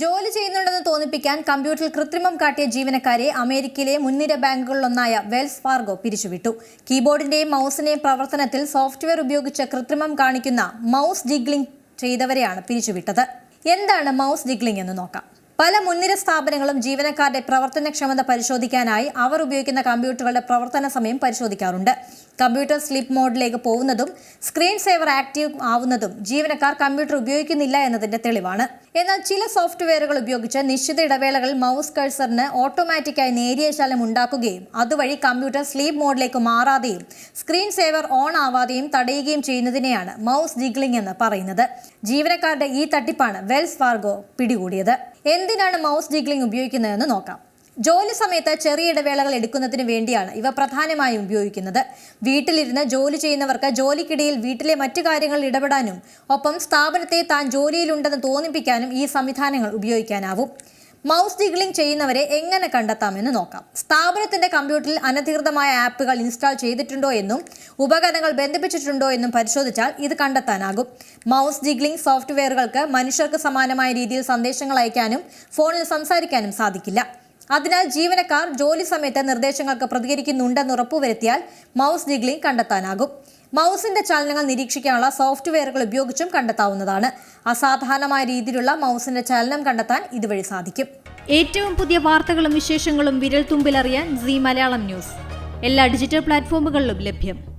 ജോലി ചെയ്യുന്നുണ്ടെന്ന് തോന്നിപ്പിക്കാൻ കമ്പ്യൂട്ടറിൽ കൃത്രിമം കാട്ടിയ ജീവനക്കാരെ അമേരിക്കയിലെ മുൻനിര ബാങ്കുകളിലൊന്നായ വെൽസ് ഫാർഗോ പിരിച്ചുവിട്ടു. കീബോർഡിന്റെയും മൗസിന്റെയും പ്രവർത്തനത്തിൽ സോഫ്റ്റ്വെയർ ഉപയോഗിച്ച് കൃത്രിമം കാണിക്കുന്ന മൗസ് ജിഗ്ലിംഗ് ചെയ്തവരെയാണ് പിരിച്ചുവിട്ടത്. എന്താണ് മൗസ് ജിഗ്ലിംഗ് എന്ന് നോക്കാം. പല മുൻനിര സ്ഥാപനങ്ങളും ജീവനക്കാരുടെ പ്രവർത്തനക്ഷമത പരിശോധിക്കാനായി അവർ ഉപയോഗിക്കുന്ന കമ്പ്യൂട്ടറുകളുടെ പ്രവർത്തന സമയം പരിശോധിക്കാറുണ്ട്. കമ്പ്യൂട്ടർ സ്ലിപ്പ് മോഡിലേക്ക് പോകുന്നതും സ്ക്രീൻ സേവർ ആക്റ്റീവ് ആവുന്നതും ജീവനക്കാർ കമ്പ്യൂട്ടർ ഉപയോഗിക്കുന്നില്ല എന്നതിന്റെ തെളിവാണ്. എന്നാൽ ചില സോഫ്റ്റ്വെയറുകൾ ഉപയോഗിച്ച് നിശ്ചിത ഇടവേളകളിൽ മൗസ് കഴ്സറിന് ഓട്ടോമാറ്റിക്കായി നേരിയ ശലം ഉണ്ടാക്കുകയും അതുവഴി കമ്പ്യൂട്ടർ സ്ലീപ്പ് മോഡിലേക്ക് മാറാതെയും സ്ക്രീൻ സേവർ ഓൺ ആവാതെയും തടയുകയും ചെയ്യുന്നതിനെയാണ് മൗസ് ജിഗ്ലിംഗ് എന്ന് പറയുന്നത്. ജീവനക്കാരുടെ ഈ തട്ടിപ്പാണ് വെൽസ് ഫാർഗോ പിടികൂടിയത്. എന്തിനാണ് മൗസ് ജിഗ്ലിംഗ് ഉപയോഗിക്കുന്നതെന്ന് നോക്കാം. ജോലി സമയത്ത് ചെറിയ ഇടവേളകൾ എടുക്കുന്നതിന് വേണ്ടിയാണ് ഇവ പ്രധാനമായും ഉപയോഗിക്കുന്നത്. വീട്ടിലിരുന്ന് ജോലി ചെയ്യുന്നവർക്ക് ജോലിക്കിടയിൽ വീട്ടിലെ മറ്റു കാര്യങ്ങൾ ഇടപെടാനും ഒപ്പം സ്ഥാപനത്തെ താൻ ജോലിയിലുണ്ടെന്ന് തോന്നിപ്പിക്കാനും ഈ സംവിധാനങ്ങൾ ഉപയോഗിക്കാനാവും. മൗസ് ജിഗ്ലിംഗ് ചെയ്യുന്നവരെ എങ്ങനെ കണ്ടെത്താമെന്ന് നോക്കാം. സ്ഥാപനത്തിന്റെ കമ്പ്യൂട്ടറിൽ അനധികൃതമായ ആപ്പുകൾ ഇൻസ്റ്റാൾ ചെയ്തിട്ടുണ്ടോ എന്നും ഉപകരണങ്ങൾ ബന്ധിപ്പിച്ചിട്ടുണ്ടോ എന്നും പരിശോധിച്ചാൽ ഇത് കണ്ടെത്താനാകും. മൗസ് ജിഗ്ലിംഗ് സോഫ്റ്റ്വെയറുകൾക്ക് മനുഷ്യർക്ക് സമാനമായ രീതിയിൽ സന്ദേശങ്ങൾ അയക്കാനും ഫോണിൽ സംസാരിക്കാനും സാധിക്കില്ല. അതിനാൽ ജീവനക്കാർ ജോലി സമയത്ത് നിർദ്ദേശങ്ങൾക്ക് പ്രതികരിക്കുന്നുണ്ടെന്ന് ഉറപ്പുവരുത്തിയാൽ മൗസ് ജിഗ്ലിംഗ് കണ്ടെത്താനാകും. മൗസിന്റെ ചലനങ്ങൾ നിരീക്ഷിക്കാനുള്ള സോഫ്റ്റ്വെയറുകൾ ഉപയോഗിച്ചും കണ്ടെത്താവുന്നതാണ്. അസാധാരണമായ രീതിയിലുള്ള മൗസിന്റെ ചലനം കണ്ടെത്താൻ ഇതുവഴി സാധിക്കും. ഏറ്റവും പുതിയ വാർത്തകളും വിശേഷങ്ങളും വിരൽ തുമ്പിലറിയാൻ സി മലയാളം ന്യൂസ്. എല്ലാ ഡിജിറ്റൽ പ്ലാറ്റ്ഫോമുകളിലും ലഭ്യം.